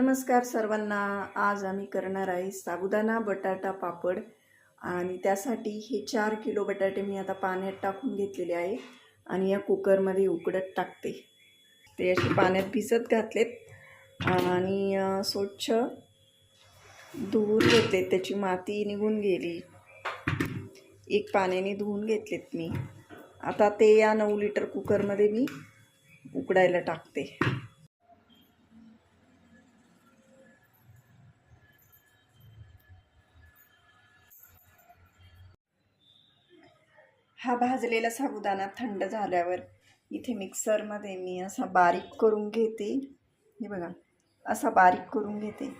नमस्कार सर्वांना. आज आम्ही करणार आहे साबुदाणा बटाटा पापड आणि त्यासाठी हे चार किलो बटाटे मी आता पाण्यात टाकून घेतलेले आहे आणि या कुकरमध्ये उकडत टाकते. ते असे पाण्यात भिजत घातलेत आणि स्वच्छ धुवून घेतले त्याची माती निघून गेली. एक पाण्याने धुवून घेतलेत मी. आता ते या नऊ लिटर कुकरमध्ये मी उकडायला टाकते. हा भाजलेला साबुदाणा थंड झाल्यावर इथे मिक्सरमध्ये मी असा बारीक करून घेते. हे बघा असा बारीक करून घेते.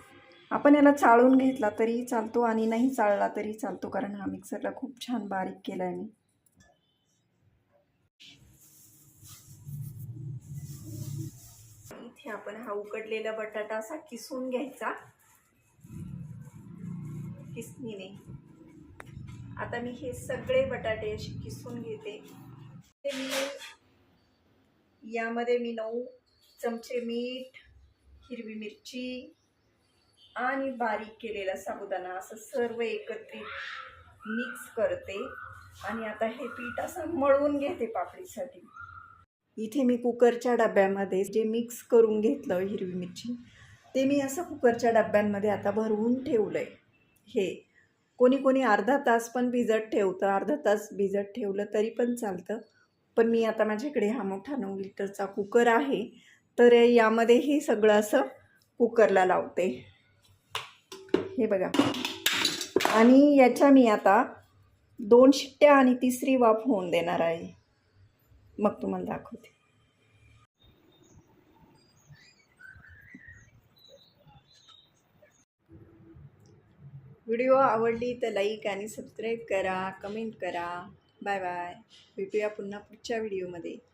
आपण याला चाळून घेतला तरी चालतो आणि नाही चाळला तरी चालतो कारण हा मिक्सरला खूप छान बारीक केला आहे मी. इथे आपण हा उकडलेला बटाटा असा किसून घ्यायचा. किसणीने. आता मी हे सगळे बटाटे असे किसून घेते. ते मी यामध्ये मी नऊ चमचे मीठ हिरवी मिरची आणि बारीक केलेला साबुदाणा असं सर्व एकत्रित मिक्स करते. आणि आता हे पीठ असं मळून घेते पापडीसाठी. इथे मी कुकरच्या डब्यामध्ये जे मिक्स करून घेतलं हिरवी मिरची ते मी असं कुकरच्या डब्यांमध्ये आता भरवून ठेवलं आहे हे कोणी कोणी अर्धा तास पण भिजत ठेवतं अर्धा तास भिजत ठेवलं तरी पण चालतं. पण मी आता माझ्याकडे हा मोठा नऊ लिटरचा कुकर आहे तर यामध्ये हे सगळं असं कुकरला लावते. हे बघा. आणि याच्या मी आता दोन शिट्ट्या आणि तिसरी वाफ होऊन देणार आहे. मग तुम्हाला दाखवते. व्हिडिओ आवडली तर लाईक आणि सबस्क्राईब करा कमेंट करा. Bye bye. भेटूया पुन्हा पुढच्या व्हिडिओमध्ये.